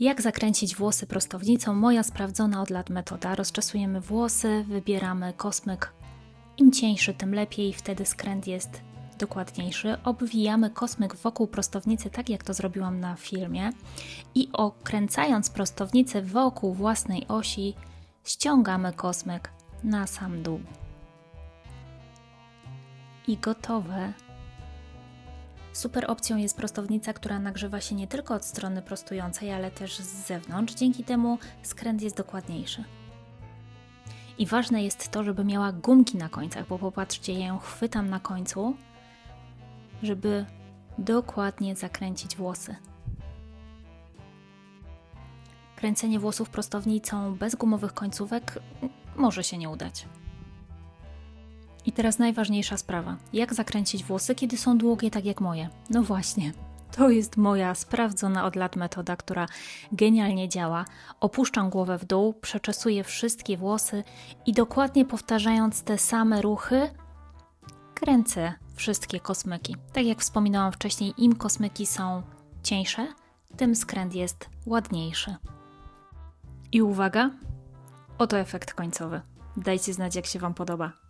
Jak zakręcić włosy prostownicą? Moja sprawdzona od lat metoda. Rozczesujemy włosy, wybieramy kosmyk. Im cieńszy, tym lepiej, wtedy skręt jest dokładniejszy. Obwijamy kosmyk wokół prostownicy, tak jak to zrobiłam na filmie. I okręcając prostownicę wokół własnej osi, ściągamy kosmyk na sam dół. I gotowe. Super opcją jest prostownica, która nagrzewa się nie tylko od strony prostującej, ale też z zewnątrz. Dzięki temu skręt jest dokładniejszy. I ważne jest to, żeby miała gumki na końcach, bo popatrzcie, ja ją chwytam na końcu, żeby dokładnie zakręcić włosy. Kręcenie włosów prostownicą bez gumowych końcówek może się nie udać. I teraz najważniejsza sprawa. Jak zakręcić włosy, kiedy są długie, tak jak moje? No właśnie. To jest moja sprawdzona od lat metoda, która genialnie działa. Opuszczam głowę w dół, przeczesuję wszystkie włosy i dokładnie powtarzając te same ruchy, kręcę wszystkie kosmyki. Tak jak wspominałam wcześniej, im kosmyki są cieńsze, tym skręt jest ładniejszy. I uwaga, oto efekt końcowy. Dajcie znać, jak się Wam podoba.